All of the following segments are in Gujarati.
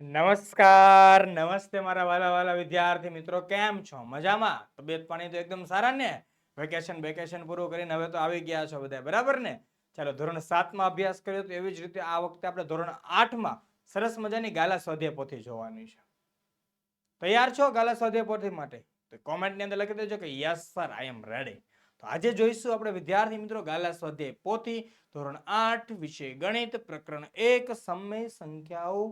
નમસ્કાર, નમસ્તે મારા વાલા વાલા વિદ્યાર્થી મિત્રો, કેમ છો? મજામાં? તબિયત પાણી તો એકદમ સારા ને? વેકેશન વેકેશન પૂરું કરીને હવે તો આવી ગયા છો બધા, બરાબર ને? ચાલો, ધોરણ સાતમાં અભ્યાસ કર્યો તો એવી જ રીતે આ વખતે આપણે ધોરણ આઠમાં સરસ મજાની ગાલા સ્વાધ્યાય પોથી જોવાની છે. તૈયાર છો ગાલા સ્વાધ્યાય પોથી માટે? તો કોમેન્ટની અંદર લખી દેજો કે yes sir, I am ready. તો આજે જોઈશું આપણે વિદ્યાર્થી મિત્રો ગાલા સ્વાધ્યાય પોથી ધોરણ આઠ વિષય ગણિત પ્રકરણ એક, સમય સંખ્યાઓ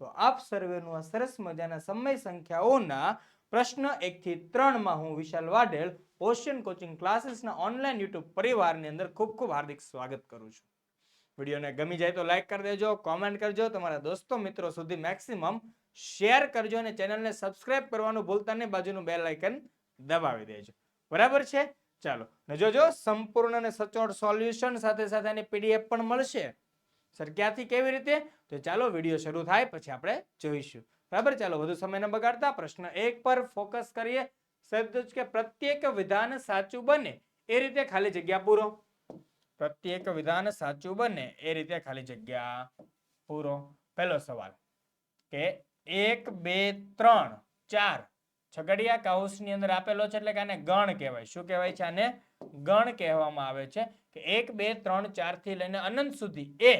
તો આપ સર્વેનું આ સરસ મજાના સમય સંખ્યાઓના પ્રશ્ન એક થી ત્રણમાં હું વિશાલ વાઢેલ ઓશિયન કોચિંગ ક્લાસીસના ઓનલાઈન યુટ્યુબ પરિવારની અંદર ખૂબ ખૂબ હાર્દિક સ્વાગત કરું છું. વિડીયોને ગમી જાય તો લાઈક કરી દેજો કોમેન્ટ કરજો, તમારા દોસ્તો મિત્રો સુધી મેક્સિમમ શેર કરજો અને ચેનલને સબસ્ક્રાઇબ કરવાનું ભૂલતા નહીં, બાજુનું બેલ આઇકન દબાવી દેજો. બરાબર છે? ચાલો, ને જોજો, સંપૂર્ણ અને સચોટ સોલ્યુશન સાથે સાથે એની પીડીએફ પણ મળશે. સર કેવી રીતે? તો ચાલો, વીડિયો શરૂ થાય, પછી આપણે જોઈશું. બરાબર? ચાલો, વધુ સમય ન બગાડતા, પ્રશ્ન એક પર ફોકસ કરીએ. શબ્દ કે પ્રત્યેક વિધાન સાચું બને, એ રીતે ખાલી જગ્યા પૂરો. પ્રત્યેક વિધાન સાચું બને, એ રીતે ખાલી જગ્યા પૂરો. પહેલો સવાલ કે એક, બે, ત્રણ, ચાર છગડિયા કાઉસની અંદર આપેલો છે એટલે કે આને ગણ કહેવાય. શું કહેવાય છે આને? ગણ કહેવામાં આવે છે કે એક, બે, ત્રણ ચારથી લઈને અનંત સુધી. એ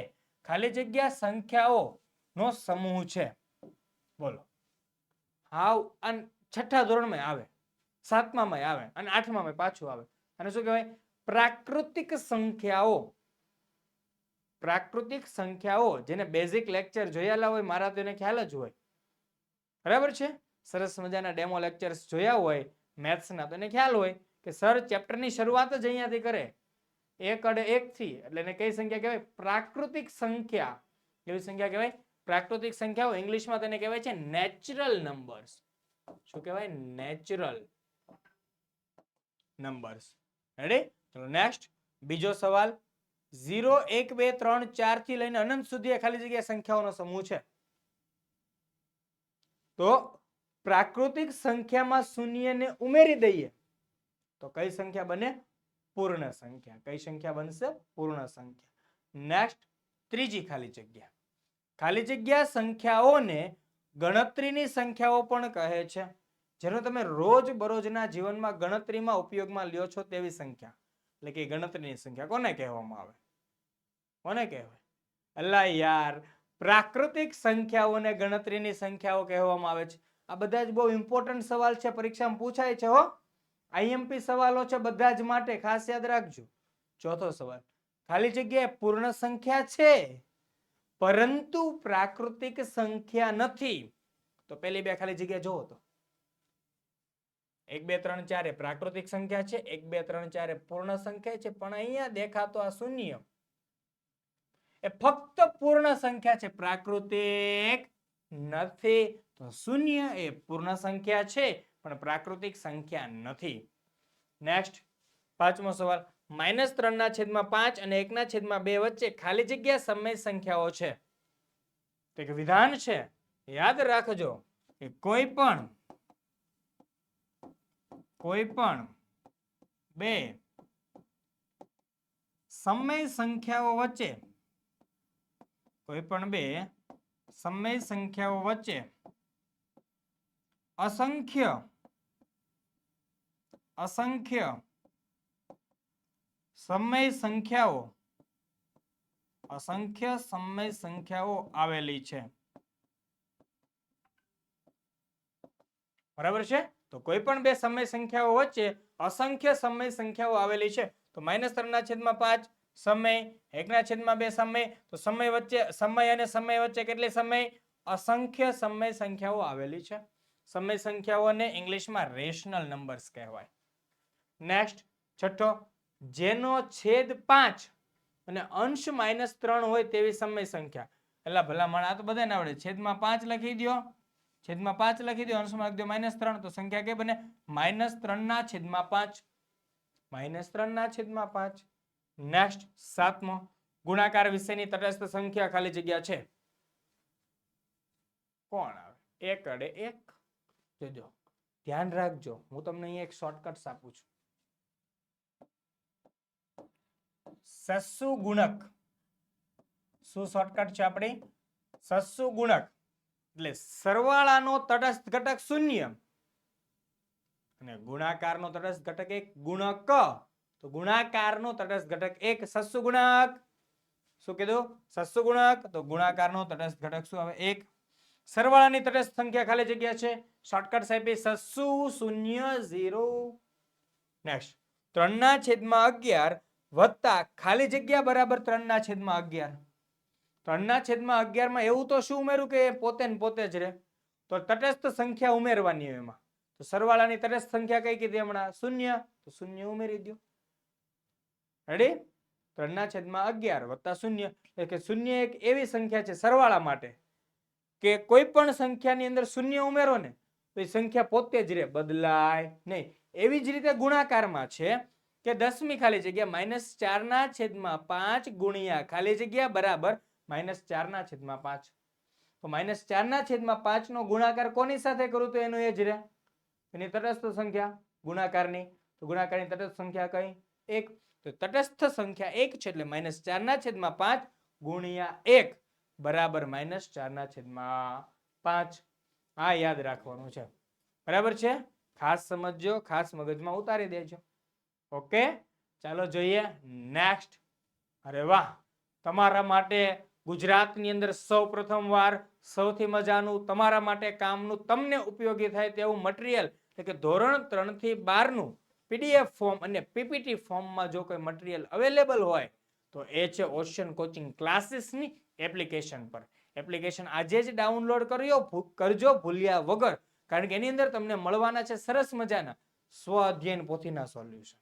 ખાલી જગ્યા સંખ્યાઓ નો સમૂહ છે. બોલો. હાવ અને છઠ્ઠા ધોરણમાં આવે, સાતમામાં આવે અને આઠમામાં પાછું આવે. અને શું કહેવાય? પ્રાકૃતિક સંખ્યાઓ પ્રાકૃતિક સંખ્યાઓ જેને બેઝિક લેક્ચર જોયેલા હોય, મારા તો એને ખ્યાલ જ હોય. બરાબર છે? સરસ મજાના ડેમો લેક્ચર્સ જોયા હોય મેથ્સના તો એને ખ્યાલ હોય કે સર ચેપ્ટરની શરૂઆત જ અહીંયાથી કરે. એક અડે એક થી, એટલે એને કઈ સંખ્યા કહેવાય? પ્રાકૃતિક સંખ્યા. કેવી સંખ્યા કહેવાય? પ્રાકૃતિક સંખ્યાઓ ઇંગ્લિશમાં તેને કહેવાય છે નેચરલ નંબર્સ શું કહેવાય? નેચરલ નંબર્સ રેડી ચલો નેક્સ્ટ બીજો સવાલ. ઝીરો, એક, બે, ત્રણ, ચારથી લઈને અનંત સુધી ખાલી જગ્યા સંખ્યાઓનો સમૂહ છે. તો પ્રાકૃતિક સંખ્યામાં શૂન્યને ઉમેરી દઈએ. તો કઈ સંખ્યા બને? પૂર્ણ સંખ્યા. કઈ સંખ્યા બનશે? પૂર્ણ સંખ્યા. નેક્સ્ટ ત્રીજી ખાલી જગ્યા. ખાલી જગ્યા સંખ્યાઓને ગણતરીની સંખ્યાઓ પણ કહે છે. જેનો તમે રોજ બરોજના જીવનમાં ગણતરીમાં ઉપયોગમાં લ્યો છો તેવી સંખ્યા. એટલે કે ગણતરીની સંખ્યા કોને કહેવામાં આવે? કોને કહેવાય? અલ્લા યાર, પ્રાકૃતિક સંખ્યાઓને ગણતરીની સંખ્યાઓ કહેવામાં આવે છે. આ બધા જ બહુ ઇમ્પોર્ટન્ટ સવાલ છે. પરીક્ષામાં પૂછાય છે હો. આઈએમપી સવાલો છે બધા જ માટે ખાસ યાદ રાખજો. ચોથો સવાલ, ખાલી જગ્યાએ પૂર્ણ સંખ્યા છે, પરંતુ પ્રાકૃતિક સંખ્યા નથી. તો પેલી બે ખાલી જગ્યા જોવો તો. એક, બે, ત્રણ, ચાર પ્રાકૃતિક સંખ્યા છે, એક, બે, ત્રણ, ચાર પૂર્ણ સંખ્યા છે, પણ અહીંયા દેખાતો આ શૂન્ય. એ ફક્ત પૂર્ણ સંખ્યા છે, પ્રાકૃતિક નથી. તો શૂન્ય એ પૂર્ણ સંખ્યા છે. પણ પ્રાકૃતિક સંખ્યા નથી. નેક્સ્ટ પાંચમો સવાલ. માઇનસ ત્રણ ના છેદમાં પાંચ અને એકના છેદમાં બે વચ્ચે ખાલી જગ્યા સમય સંખ્યાઓ છે. તો એક વિધાન છે. યાદ રાખજો કે કોઈ પણ કોઈ પણ બે સમય સંખ્યાઓ વચ્ચે, કોઈ પણ બે સમય સંખ્યાઓ વચ્ચે અસંખ્ય અસંખ્ય સમય સંખ્યાઓ, અસંખ્ય સમય સંખ્યાઓ આવેલી છે. બરાબર છે? તો કોઈ પણ બે સમય સંખ્યાઓ વચ્ચે અસંખ્ય સમય સંખ્યાઓ આવેલી છે. તો માઇનસ ત્રણ ના છેદમાં પાંચ, સમય, એકના છેદમાં બે સમય, તો સમય વચ્ચે, સમય અને સમય વચ્ચે કેટલી સમય? અસંખ્ય સમય સંખ્યાઓ આવેલી છે. સમય સંખ્યાઓને ઇંગ્લિશમાં રેશનલ નંબર્સ કહેવાય. નેક્સ્ટ છઠ્ઠો, જેનો છેદ પાંચ અને અંશ માઇનસ ત્રણ હોય તેવી સમય સંખ્યા. એટલે ભલામણ આ તો બધાને આવડે. છેદમાં પાંચ લખી દો છેદમાં પાંચ લખી દો અંશમાં લખી દો માઇનસ ત્રણ. તો સંખ્યા કઈ બને? માઇનસ ત્રણ ના છેદમાં પાંચ. માઇનસ ત્રણ ના છેદમાં પાંચ. નેક્સ્ટ સાતમો. ગુણાકાર વિશેની તટસ્થ સંખ્યા ખાલી જગ્યા છે. કોણ આવે? એક અડે એક. જોજો. ધ્યાન રાખજો. હું તમને અહીંયા એક શોર્ટકટ આપું છું. સસ્સુ ગુણક. શું શોર્ટકટ છે આપણી? સસ્સુ ગુણક. એટલે સરવાળાનો તટસ્થ ઘટક શૂન્ય. અને ગુણાકારનો તટસ્થ ઘટક એક ગુણક. તો ગુણાકારનો તટસ્થ ઘટક એક સસ્સુ ગુણક. શું કીધું? સસ્સુ ગુણક. તો ગુણાકારનો તટસ્થ ઘટક શું આવે? એક. સરવાળાની તટસ્થ સંખ્યા ખાલી જગ્યા છે. શોર્ટકટ સાહેબ સસ્સુ શૂન્ય, ઝીરો. નેક્સ્ટ ત્રણના છેદમાં અગિયાર વત્તા ખાલી જગ્યા બરાબર ત્રણના છેદમાં અગિયાર. ત્રણના છેદમાં અગિયારમાં એવું તો શું ઉમેર્યું કે પોતે ને પોતે જ રહે? તો તટસ્થ સંખ્યા ઉમેરવાની એમાં. તો સરવાળાની તટસ્થ સંખ્યા કઈ કીધી હમણાં? શૂન્ય. તો શૂન્ય ઉમેરી દો રેડી ત્રણના છેદમાં અગિયાર વત્તા શૂન્ય. એટલે કે શૂન્ય એક એવી સંખ્યા છે સરવાળા માટે કે કોઈ પણ સંખ્યાની અંદર શૂન્ય ઉમેરો ને, તો એ સંખ્યા પોતે જ રહે. બદલાય નહીં. એવી જ રીતે ગુણાકારમાં છે કે દસમી ખાલી જગ્યા માઇનસ ચારના છેદમાં પાંચ ગુણ્યા ખાલી જગ્યા બરાબર માઇનસ ચારના છેદમાં પાંચ. તો માઇનસ ચારના છેદમાં પાંચનો ગુણાકાર કોની સાથે કરું તો એનું એ જ રહે એની તટસ્થ સંખ્યા ગુણાકારની. તો ગુણાકારની તટસ્થ સંખ્યા કઈ? એક. તો તટસ્થ સંખ્યા એક છે એટલે માઇનસ ચારના છેદમાં પાંચ ગુણ્યા એક બરાબર માઇનસ ચારના છેદમાં પાંચ. આ યાદ રાખવાનું છે. બરાબર છે? ખાસ સમજજો, ખાસ મગજમાં ઉતારી દેજો. ઓકે? ચાલો જોઈએ. નેક્સ્ટ અરે વાહ. તમારા માટે ગુજરાતની અંદર સૌ પ્રથમ વાર સૌથી મજાનું તમારા માટે કામનું તમને ઉપયોગી થાય તેવું મટીરિયલ એટલે કે ધોરણ ત્રણથી બારનું પીડીએફ ફોર્મ અને પીપીટી ફોર્મમાં જો કોઈ મટીરિયલ અવેલેબલ હોય, તો એ છે ઓશન કોચિંગ ક્લાસીસની એપ્લિકેશન પર. એપ્લિકેશન આજે જ ડાઉનલોડ કર્યો કરજો ભૂલ્યા વગર. કારણ કે એની અંદર તમને મળવાના છે સરસ મજાના સ્વ અધ્યયન પોથીના સોલ્યુશન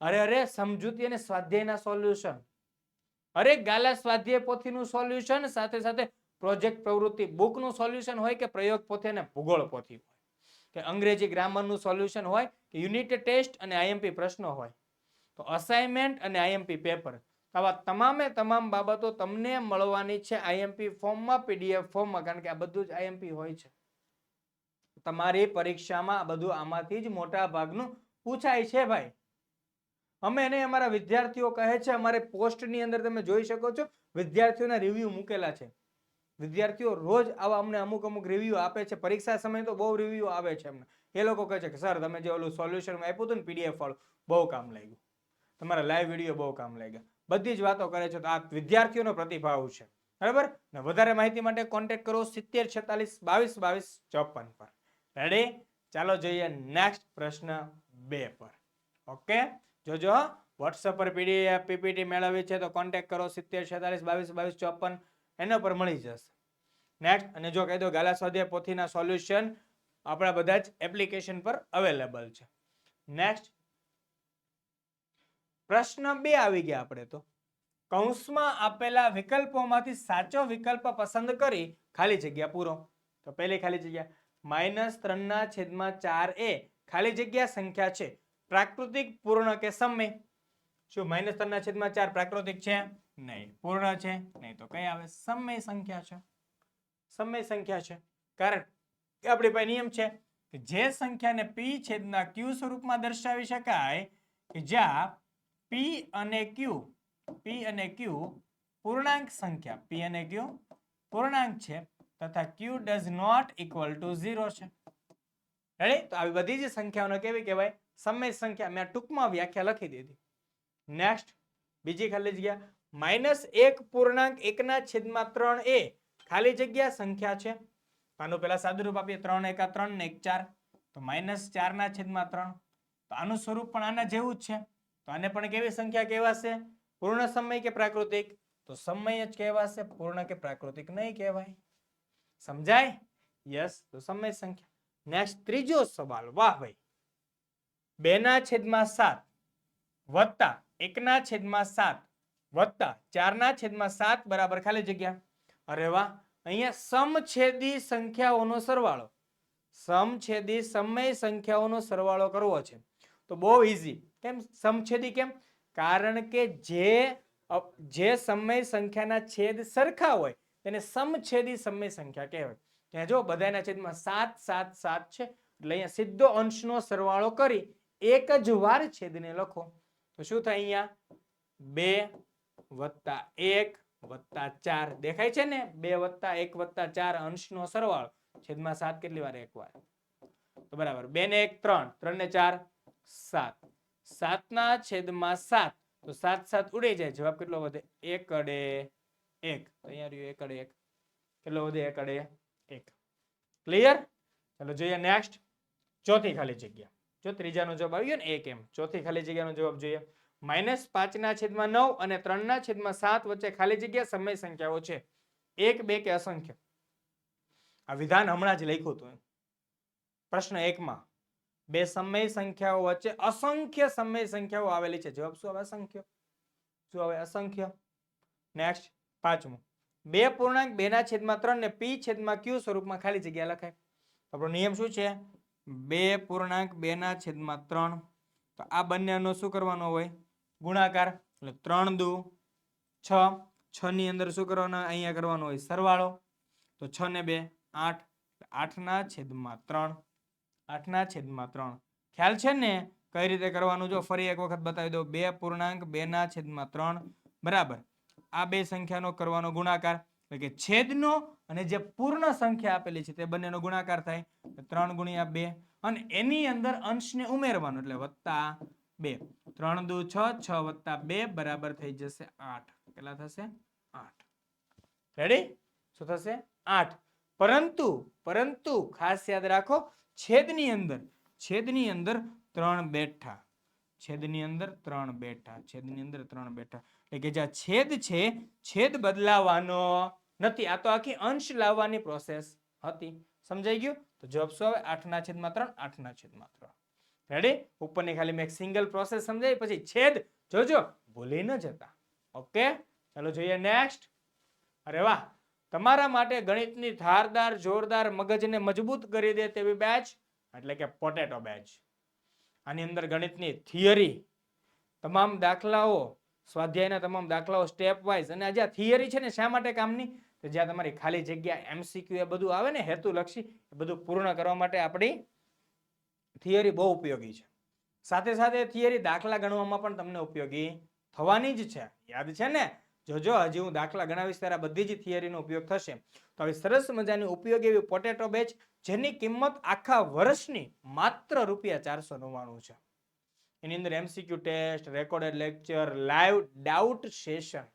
અરે અરે, સમજૂતી અને સ્વાધ્યાયના સોલ્યુશન અરે, ગાલા સ્વાધ્યાય પોથીનું સોલ્યુશન સાથે સાથે પ્રોજેક્ટ પ્રવૃત્તિ બુકનું સોલ્યુશન હોય કે પ્રયોગ પોથી અને ભૂગોળ પોથી હોય? કે અંગ્રેજી ગ્રામરનું સોલ્યુશન હોય કે યુનિટ ટેસ્ટ અને આઈએમપી પ્રશ્નો હોય? તો અસાઇનમેન્ટ અને આઈએમપી પેપર આવા તમામે તમામ બાબતો તમને મળવાની છે આઈએમપી ફોર્મમાં પીડીએફ ફોર્મમાં કારણ કે આ બધું જ આઈએમપી હોય છે. તમારી પરીક્ષામાં આ બધું આમાંથી જ મોટા ભાગનું પૂછાય છે ભાઈ. અમે એને અમારા વિદ્યાર્થીઓ કહે છે, અમારે પોસ્ટની અંદર તમે જોઈ શકો છો, વિદ્યાર્થીઓના રિવ્યુ મૂકેલા છે. વિદ્યાર્થીઓ રોજ આવા અમને અમુક અમુક રિવ્યુ આપે છે. પરીક્ષા સમયે તો બહુ રિવ્યુ આવે છે અમને. એ લોકો કહે છે કે સર તમે જે ઓલું સોલ્યુશન આપ્યું હતું ને પીડીએફ વાળું, બહુ કામ લાગ્યું. તમારા લાઈવ વીડિયો બહુ કામ લાગ્યા. બધી જ વાતો કરે છે તો આ વિદ્યાર્થીઓનો પ્રતિભાવ છે. બરાબર? ને વધારે માહિતી માટે કોન્ટેક્ટ કરો સિત્તેર છેતાલીસ બાવીસ બાવીસ ચોપન પર. રેડી ચાલો જોઈએ નેક્સ્ટ પ્રશ્ન બે પર. ઓકે જોજો વોટ્સઅપ પર પીડીએફ પીપીટી મેળવવી છે તો કોન્ટેક્ટ કરો સિત્તેર, છેતાલીસ, બાવીસ બાવીસ, ચોપન, એના પર મળી જશે. નેક્સ્ટ અને જો કહી દો ગાલા સ્વાધ્યાય પોથીના સોલ્યુશન આપણા બધા જ એપ્લિકેશન પર અવેલેબલ છે. નેક્સ્ટ પ્રશ્ન બે આવી ગયા આપણે તો. કૌંસમાં આપેલા વિકલ્પોમાંથી સાચો વિકલ્પ પસંદ કરી ખાલી જગ્યા પૂરો. તો પહેલી ખાલી જગ્યા માઇનસ ત્રણના છેદમાં ચાર એ ખાલી જગ્યા સંખ્યા છે. પ્રાકૃતિક પૂર્ણ કે સમય શું માઇનસ ત્રણના છેદમાં ચાર પ્રાકૃતિક છે? નહીં. પૂર્ણ છે? નહીં. તો કઈ આવે? સમય સંખ્યા છે. સમય સંખ્યા છે. કારણ કે આપણી પાસે નિયમ છે કે જે સંખ્યાને પી છેદના ક્યુ સ્વરૂપમાં દર્શાવી શકાય કે જ્યાં પી અને ક્યુ પી અને ક્યુ પૂર્ણાંક સંખ્યા પી અને ક્યુ પૂર્ણાંક છે તથા Q does not equal to zero છે. રેડી તો આવી બધી જ સંખ્યાઓને કેવી કહેવાય? સમય સંખ્યા મેં ટૂંકમાં વ્યાખ્યા લખી દીધી. નેક્સ્ટ બીજી ખાલી જગ્યા માઇનસ એક પૂર્ણાંક એકના છેદમાં ત્રણ એ ખાલી જગ્યા સંખ્યા છે. આનું પેલા સાદુરૂપ આપીએ, ત્રણ એકા ત્રણ ને એક ચાર. તો માઇનસ ચારના છેદમાં ત્રણ. તો આનું સ્વરૂપ પણ આના જેવું જ છે. તો આને પણ કેવી સંખ્યા કહેવાશે? પૂર્ણ સમય કે પ્રાકૃતિક? તો સમય જ કહેવાશે, પૂર્ણ કે પ્રાકૃતિક નહીં કહેવાય. સમજાય? યસ તો સમય સંખ્યા. નેક્સ્ટ ત્રીજો સવાલ. વાહ ભાઈ. બે ના છેદમાં સાત વત્તા એકના છેદમાં સાત વત્તા ચારના છેદમાં સાત બરાબર ખાલી જગ્યા. અરે વાહ, અહીંયા સમછેદી સંખ્યાઓનો સરવાળો. સમછેદી સમય સંખ્યાઓનો સરવાળો કરવો છે. તો બહુ ઈઝી કેમ? સમછેદી કેમ? કારણ કે જે જે સમય સંખ્યાના છેદ સરખા હોય, તેને સમછેદી સમય સંખ્યા કહેવાય. ત્યાં જો બધાના છેદમાં સાત સાત સાત છે, એટલે અહીંયા સીધો અંશનો સરવાળો કરી એક જ વાર છેદને લખો. તો શું થાય અહીંયા? બે વત્તા એક વત્તા ચાર. દેખાય છે ને? બે વત્તા એક વત્તા ચાર અંશનો સરવાળો. છેદમાં સાત કેટલી વાર? એક વાર. તો બરાબર. બે ને એક ત્રણ. ત્રણ ને ચાર, સાત. સાતના છેદમાં સાત. તો સાત સાત ઉડી જાય. જવાબ કેટલો વધે? એક અડે એક. અહીંયા રહ્યું એક અડે એક. કેટલો વધે? એક અડે એક. ક્લિયર ચાલો જોઈએ નેક્સ્ટ ચોથી ખાલી જગ્યા. જો ત્રીજાનો જવાબ આવી ગયો ને એક એમ. ચોથી ખાલી જગ્યાનો જવાબ જોઈએ. માઇનસ પાંચના છેદમાં નવ અને ત્રણના છેદમાં સાત વચ્ચે ખાલી જગ્યા સમય સંખ્યાઓ છે. એક, બે કે અસંખ્ય? આ વિધાન હમણાં જ લખ્યું હતું પ્રશ્ન એકમાં, બે સમય સંખ્યાઓ વચ્ચે અસંખ્ય સમય સંખ્યાઓ આવેલી છે. જવાબ શું આવે? અસંખ્ય. શું આવે? અસંખ્ય. નેક્સ્ટ પાંચમું. બે પૂર્ણાંક બે ના છેદમાં ત્રણ ને પી છેદમાં ક્યુ સ્વરૂપમાં ખાલી જગ્યા લખાય. આપણો નિયમ શું છે? બે પૂર્ણાંક બે ના છેદમાં ત્રણ. તો આ બંનેનો શું કરવાનો હોય? ગુણાકાર, એટલે ત્રણ દુ છ. છ ની અંદર શું કરવાનો અહીંયા કરવાનો હોય સરવાળો. તો છ ને બે, આઠ. આઠના છેદમાં ત્રણ. આઠના છેદમાં ત્રણ. ખ્યાલ છે ને? કઈ રીતે કરવાનું? જો ફરી એક વખત બતાવી દો બે પૂર્ણાંક, બે ના છેદમાં ત્રણ. બરાબર. આ બે સંખ્યાનો કરવાનો ગુણાકાર. એટલે કે છેદનો અને જે પૂર્ણ સંખ્યા આપેલી છે તે બંનેનો ગુણાકાર થાય ત્રણ ગુણ્યા બે. અને એની અંદર અંશને ઉમેરવાનો એટલે વત્તા બે. ત્રણ દુ છ છ વત્તા બે બરાબર થઈ જશે આઠ. કેટલા થશે? આઠ. રેડી શું થશે? આઠ. પરંતુ પરંતુ ખાસ યાદ રાખો, છેદની અંદર છેદની અંદર ત્રણ બેઠા. છેદની અંદર ત્રણ બેઠા. છેદની અંદર ત્રણ બેઠા. એટલે કે જ્યાં છેદ છે, છેદ બદલાવાનો નથી. આ તો આખી અંશ લાવવાની પ્રોસેસ હતી. સમજાઈ ગયું? તો જવાબ શું આવે? આઠના છેદમાં ત્રણ આઠના છેદમાં ત્રણ. રેડી ઉપરની ખાલી મેં સિંગલ પ્રોસેસ સમજાવી પછી છેદ જોજો. ભૂલી ન જતા. ઓકે ચાલો જોઈએ નેક્સ્ટ અરે વાહ! તમારા માટે ગણિતની ધારદાર, જોરદાર મગજને મજબૂત કરી દે તેવી બેચ એટલે કે પોટેટો બેચ આની અંદર ગણિતની થિયરી તમામ દાખલાઓ સ્વાધ્યાયના તમામ દાખલાઓ સ્ટેપ વાઇઝ અને આજે આ થિયરી છે ને શા માટે કામની? તો જ્યાં તમારી ખાલી જગ્યા એમસીક્યુ એ બધું આવે ને, હેતુલક્ષી, એ બધું પૂર્ણ કરવા માટે આપણી થિયરી બહુ ઉપયોગી છે. સાથે સાથે થિયરી દાખલા ગણવામાં પણ તમને ઉપયોગી થવાની જ છે. યાદ છે ને? જોજો હજી હું દાખલા ગણાવીશ ત્યારે બધી જ થિયરીનો ઉપયોગ થશે. તો આવી સરસ મજાની ઉપયોગી એવી પોટેટો બેચ જેની કિંમત આખા વર્ષની માત્ર રૂપિયા ચારસો નવ્વાણું છે. એની અંદર MCQ test recorded lecture live doubt session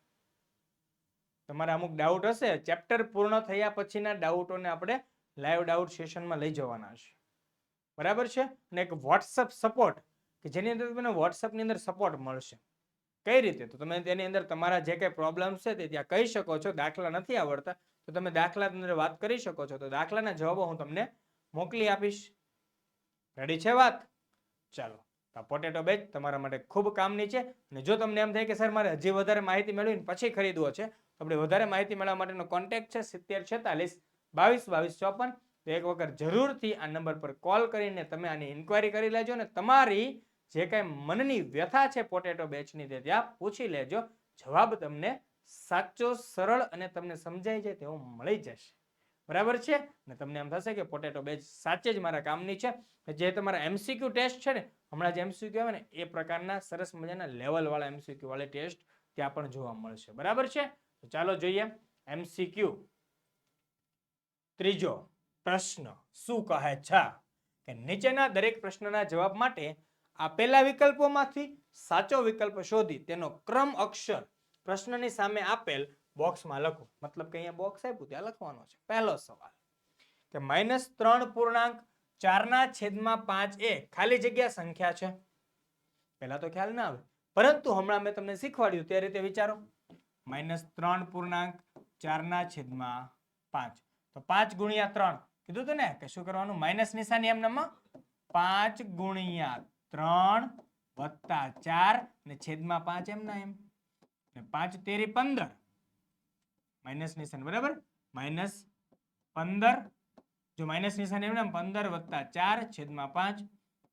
તમારા અમુક ડાઉટ હશે ચેપ્ટર પૂર્ણ થયા પછીના ડાઉટોને આપણે લાઈવ ડાઉટ સેશનમાં લઈ જવાના છે. બરાબર છે? અને એક વોટ્સઅપ સપોર્ટ કે જેની અંદર તમને વોટ્સઅપની અંદર સપોર્ટ મળશે. કઈ રીતે? તો તમે તેની અંદર તમારા જે કંઈ પ્રોબ્લેમ છે તે ત્યાં કહી શકો છો, દાખલા નથી આવડતા. તો તમે દાખલા અંદર વાત કરી શકો છો. તો દાખલાના જવાબો હું તમને મોકલી આપીશ. રેડી છે વાત? ચાલો. આ પોટેટો બેચ તમારા માટે ખૂબ કામની છે. અને જો તમને એમ થાય કે સર મારે હજી વધારે માહિતી મેળવીને પછી ખરીદવો છે, તો આપણે વધારે માહિતી મેળવવા માટેનો કોન્ટેક્ટ છે સિત્તેર છેતાલીસ, બાવીસ બાવીસ, ચોપન. તો એક વખત જરૂરથી આ નંબર પર કોલ કરીને તમે આની ઇન્ક્વાયરી કરી લેજો અને તમારી જે કાંઈ મનની વ્યથા છે પોટેટો બેચની તે ત્યાં પૂછી લેજો. જવાબ તમને સાચો, સરળ અને તમને સમજાઈ જાય તેવો મળી જશે. બરાબર છે? અને તમને એમ થશે કે પોટેટો બેચ સાચે જ મારા કામની છે. જે તમારા એમસીક્યુ ટેસ્ટ છે ને હમણાં જે એમસીક્યુ આવે ને, એ પ્રકારના સરસ મજાના લેવલ વાળા એમસીક્યુ વાળા ટેસ્ટ ત્યાં પણ જોવા મળશે. બરાબર છે? તો ચાલો જોઈએ. એમસીક્યુ ત્રીજો પ્રશ્ન, શું કહે છે? કે નીચેના દરેક પ્રશ્નના જવાબ માટે આપેલા વિકલ્પોમાંથી સાચો વિકલ્પ શોધી તેનો ક્રમ અક્ષર પ્રશ્નની સામે આપેલ બોક્સમાં લખો. મતલબ કે અહીંયા બોક્સ આપ્યું, ત્યાં લખવાનો છે. પહેલો સવાલ, કે માઇનસ ત્રણ પૂર્ણાંક ચારના છેદમાં પાંચ એ ખાલી જગ્યા સંખ્યા છે. પહેલા તો ખ્યાલ ના આવે. પરંતુ હમણાં મેં તમને શીખવાડ્યું તે રીતે વિચારો. માઇનસ ત્રણ પૂર્ણાંક ચારના છેદમાં પાંચ. તો પાંચ ગુણ્યા ત્રણ. કીધું હતું ને કે શું કરવાનું? માઇનસ નિશાની એમનામાં? પાંચ ગુણ્યા ત્રણ વત્તા ચાર ને છેદમાં પાંચ એમના એમ. ને પાંચ તેરી પંદર. માઇનસ નિશાન, બરાબર? માઇનસ પંદર જો માઇનસ નિશાન એમ પંદર વત્તા ચાર છેદમાં પાંચ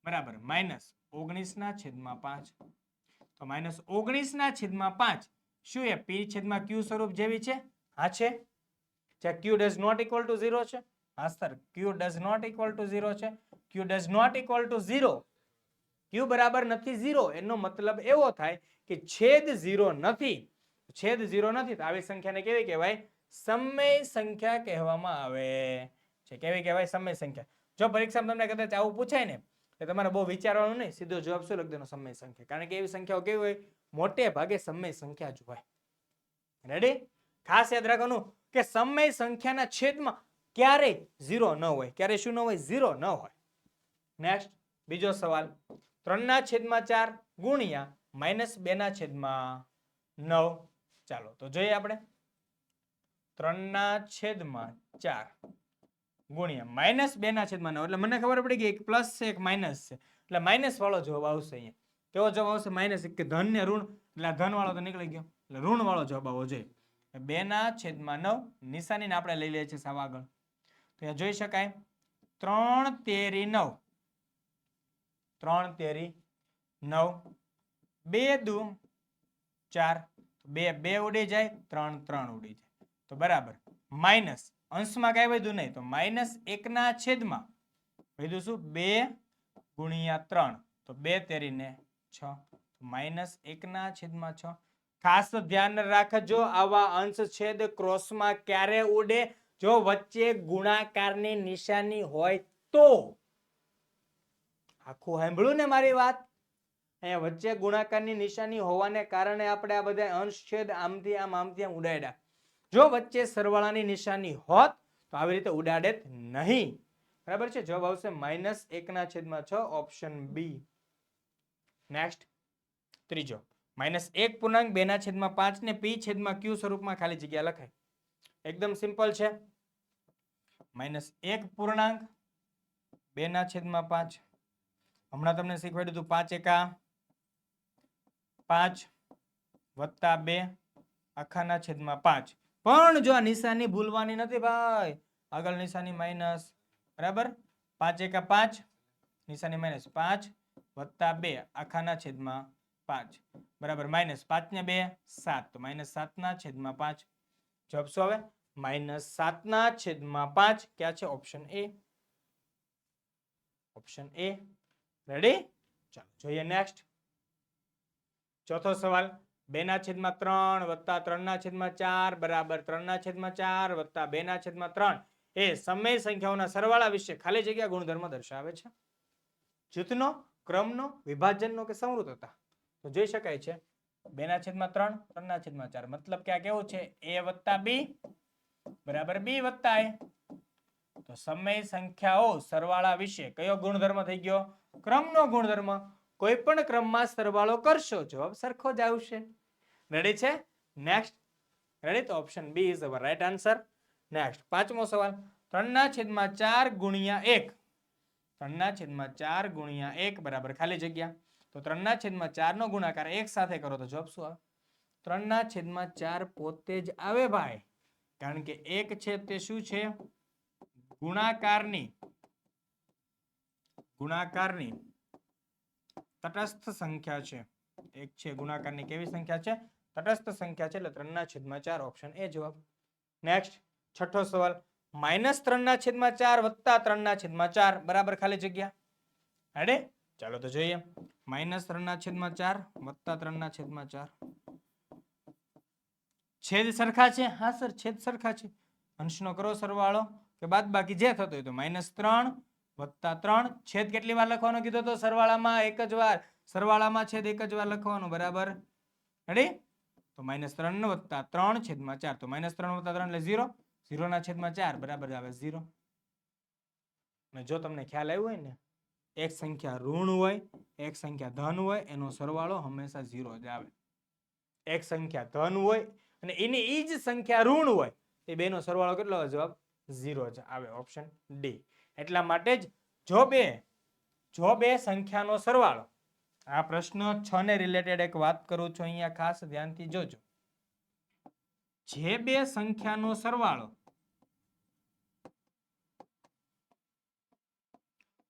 બરાબર માઇનસ ઓગણીસ ના છેદમાં પાંચ. તો માઇનસ ઓગણીસ ના છેદમાં પાંચ, શું એ પી છેદમાં ક્યુ સ્વરૂપ જેવી છે? હા, છે. જ્યાં Q does not equal to zero છે? હા, sir. Q does not equal to છે. Q does not equal to zero, Q બરાબર નથી ઝીરો, એનો મતલબ એવો થાય કે છેદ ઝીરો નથી. છેદ ઝીરો નથી, તો આવી સંખ્યાને કેવી કહેવાય? સમય સંખ્યા કહેવામાં આવે. છે. કેવી કહેવાય? સમય સંખ્યા. જો પરીક્ષામાં તમને કદાચ આવું પૂછાય ને, તો તમારે બહુ વિચારવાનું નહીં, સીધો જવાબ શું લખી દેવાનો? સમય સંખ્યા. કારણ કે એવી સંખ્યાઓ કેવી હોય? મોટે ભાગે સમય સંખ્યા જ હોય. રેડી ખાસ યાદ રાખવાનું કે સમય સંખ્યાના છેદમાં ક્યારેય ઝીરો ન હોય. ક્યારેય શું ન હોય? ઝીરો ન હોય. નેક્સ્ટ બીજો સવાલ. ત્રણના છેદમાં ચાર ગુણ્યા માઇનસ બેના છેદમાં નવ. ચાલો, તો જોઈએ આપણે. ત્રણના છેદમાં ચાર. ગુણ્યા. માઇનસ બેના છેદમાં નવ. એટલે મને ખબર પડી ગઈ એક પ્લસ છે એક માઇનસ છે. એટલે માઇનસ વાળો જવાબ આવશે અહીંયા. કેવો જવાબ આવશે માઇનસ કે ધન ને ઋણ. એટલે ધન વાળો તો નીકળી ગયો. એટલે ઋણ વાળો જવાબ આવવો જોઈએ. બેના છેદમાં નવ. નિશાનીને આપણે લઈ લઈએ છીએ સાવ આગળ. તો અહીંયા જોઈ શકાય. ત્રણ તેરી નવ. ત્રણ તેરી નવ. બે દુ ચાર. બે બે ઉડી જાય, ત્રણ ત્રણ ઉડી જાય. તો બરાબર. માઇનસ. અંશમાં કાંઈ વધ્યું નહીં, તો માઇનસ એકના છેદમાં વધ્યું શું? બે ગુણ્યા ત્રણ. તો બે તેરીને છ. માઇનસ એકના છેદમાં છ. ખાસ ધ્યાન રાખજો, આવા અંશ છેદ ક્રોસમાં ક્યારે ઉડે? જો વચ્ચે ગુણાકારની નિશાની હોય તો. આખું સાંભળ્યું ને મારી વાત? અહીંયા વચ્ચે ગુણાકારની નિશાની હોવાને કારણે આપણે આ બધા અંશ છેદ આમથી આમ આમથી આમ ઉડાડ્યા જો વચ્ચે સરવાળાની નિશાની હોત, તો આવી રીતે ઉડાડે નહીં. બરાબર છે? જવાબ આવશે માઇનસ એકના છેદમાં છ, ઓપ્શન બી. નેક્સ્ટ ત્રીજો. માઇનસ એક પૂર્ણાંક બેના છેદમાં પાંચ ને પી છેદમાં ક્યુ સ્વરૂપમાં ખાલી જગ્યા લખાય. એકદમ સિમ્પલ છે. માઇનસ એક પૂર્ણાંક બેના છેદમાં પાંચ. હમણાં તમને શીખવાડ્યું હતું પાંચ એકા પાંચ વત્તા બે આખાના છેદમાં પાંચ. પણ જો આ નિશાની ભૂલવાની નથી ભાઈ, આગળ નિશાની માઇનસ બરાબર? પાંચ એકા પાંચ, નિશાની માઇનસ પાંચ વત્તા બે, આખાના છેદમાં પાંચ, બરાબર? માઇનસ પાંચ ને બે, સાત, તો માઇનસ સાતના છેદમાં પાંચ. જવાબ શું આવે? માઇનસ સાતના છેદમાં પાંચ, ક્યાં છે? Option A option A ready ચાલો, જોઈએ નેક્સ્ટ ચોથો સવાલ. બે ના છેદમાં ત્રણ વત્તા ત્રણ ના છેદમાં ચાર બરાબર ત્રણ ના છેદમાં ચાર વત્તા બે ના છેદમાં ત્રણ. એ સમય સંખ્યાઓના સરવાળા વિશે ખાલી જગ્યા ગુણધર્મ દર્શાવે છે. જૂથનો, ક્રમનો, વિભાજનનો કે સંવૃતતા તો જોઈ શકાય છે. બે ના છેદમાં ત્રણ ત્રણ ના છેદમાં ચાર. મતલબ કે આ કેવું છે? એ વત્તા બી બરાબર બી વત્તા એ. તો સમય સંખ્યાઓ સરવાળા વિશે કયો ગુણધર્મ થઈ ગયો? ક્રમનો ગુણધર્મ કોઈ પણ ક્રમમાં સરવાળો કરશો, જવાબ સરખો જ આવશે. રેડી છે? નેક્સ્ટ રેડી તો option B is our right answer next પાંચમો સવાલ. ત્રણના છેદમાં ચાર ગુણ્યા એક. ત્રણના છેદમાં ચાર ગુણ્યા એક બરાબર ખાલી જગ્યા. તો ત્રણના છેદમાં ચારનો ગુણાકાર એક સાથે કરો તો જવાબ શું આવે? ત્રણના છેદમાં ચાર પોતે જ આવે ભાઈ. કારણ કે એક છે તે શું છે? ગુણાકારની. ગુણાકારની. તટસ્થ સંખ્યા છે. એક છે ગુણાકારની કેવી સંખ્યા છે? તટસ્થ સંખ્યા છે એટલે ત્રણના છેદમાં ચાર ઓપ્શન એ જવાબ. નેક્સ્ટ છઠ્ઠો સવાલ. માઇનસ ત્રણના છેદમાં ચાર વત્તા ત્રણના છેદમાં ચાર, બરાબર ખાલી જગ્યા? હેડે ચાલો તો જોઈએ. માઇનસ ત્રણના છેદમાં ચાર વત્તા ત્રણના છેદમાં ચાર. છેદ સરખા છે? હા, સર, છેદ સરખા છે. અંશનો કરો સરવાળો, કે બાદ બાકી જે થતો હોય તો માઇનસ ત્રણ વત્તા ત્રણ. છેદ કેટલી વાર લખવાનો કીધો તો સરવાળામાં એક જ વાર. સરવાળામાં છેદ એક જ વાર લખવાનું, બરાબર? રેડી તો માઇનસ ત્રણ વત્તા ત્રણ છેદમાં ચાર. તો માઇનસ ત્રણ વત્તા ત્રણ એટલે ઝીરો ઝીરોના છેદમાં ચાર, બરાબર આવે ઝીરો અને જો તમને ખ્યાલ આવ્યો હોય ને, એક સંખ્યા ઋણ હોય, એક સંખ્યા ધન હોય, એનો સરવાળો હંમેશા ઝીરો જ આવે. એક સંખ્યા ધન હોય, અને એની એ જ સંખ્યા ઋણ હોય, એ બેનો સરવાળો કેટલો જવાબ? ઝીરો જ આવે. ઓપ્શન ડી એટલા માટે જ જો બે જો બે સંખ્યાનો સરવાળો. આ પ્રશ્ન છ ને રિલેટેડ એક વાત કરું છું અહીંયા ખાસ ધ્યાનથી જોજો. જે બે સંખ્યાનો સરવાળો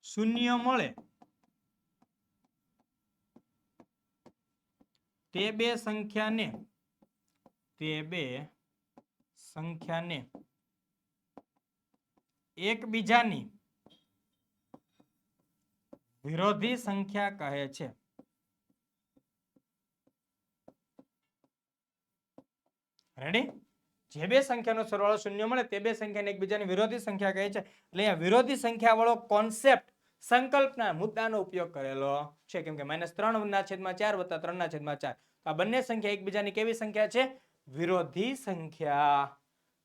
શૂન્ય મળે, તે બે સંખ્યાને, તે બે સંખ્યાને એકબીજાની વિરોધી સંખ્યા કહે છે. રેડી જે બે સંખ્યાનો સરવાળો શૂન્ય મળે તે બે સંખ્યાને એકબીજાની વિરોધી સંખ્યા કહે છે. એટલે અહીંયા વિરોધી સંખ્યાવાળો કોન્સેપ્ટ સંકલ્પના મુદ્દાનો ઉપયોગ કરેલો છે. કેમ કે માઇનસ ત્રણ ના છેદમાં ચાર વત્તા ત્રણ ના છેદમાં ચાર. આ બંને સંખ્યા એકબીજાની કેવી સંખ્યા છે? વિરોધી સંખ્યા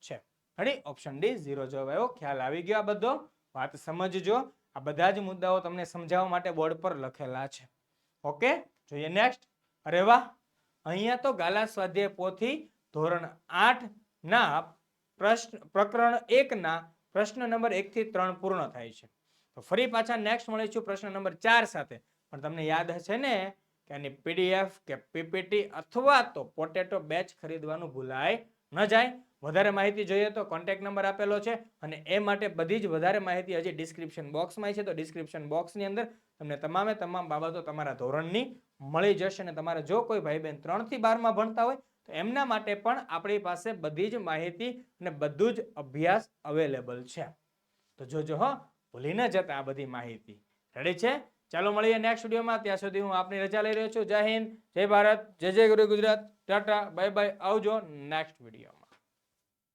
છે. રેડી ઓપ્શન ડી ઝીરો જવાબ આવ્યો. ખ્યાલ આવી ગયો આ બધો. વાત સમજજો. આ બધા જ મુદ્દાઓ તમને સમજાવવા માટે બોર્ડ પર લખેલા છે. ઓકે? જોઈએ નેક્સ્ટ અરે વાહ! અહીંયા તો ગાલા સ્વાધ્યાય પોથી ધોરણ આઠ ના પ્રશ્ન, પ્રકરણ એક ના પ્રશ્ન નંબર એક થી ત્રણ પૂર્ણ થાય છે. તો ફરી પાછા નેક્સ્ટ મળીશું પ્રશ્ન નંબર ચાર સાથે. પણ તમને યાદ હશે ને કે આની પીડીએફ કે પીપીટી અથવા તો પોટેટો બેચ ખરીદવાનું ભૂલાય ન જાય. વધારે માહિતી જોઈએ તો કોન્ટેક્ટ નંબર આપેલો છે અને એ માટે બધી જ વધારે માહિતી હજી ડિસ્ક્રિપ્શન બોક્સમાં છે. તો ડિસ્ક્રિપ્શન બોક્સની અંદર તમને તમામે તમામ બાબતો તમારા ધોરણની મળી જશે અને તમારે જો કોઈ ભાઈ બહેન ત્રણથી બારમાં ભણતા હોય તો એમના માટે પણ આપણી પાસે બધી જ માહિતી અને બધું જ અભ્યાસ અવેલેબલ છે. તો જોજો હો, ભૂલી ન જતા આ બધી માહિતી. રેડી છે? ચાલો મળીએ નેક્સ્ટ વિડીયોમાં. ત્યાં સુધી હું આપની રજા લઈ રહ્યો છું. જય હિન્દ, જય ભારત, જય જય ગુરુ ગુજરાત. Tata, bye bye. આવજો નેક્સ્ટ વિડીયોમાં.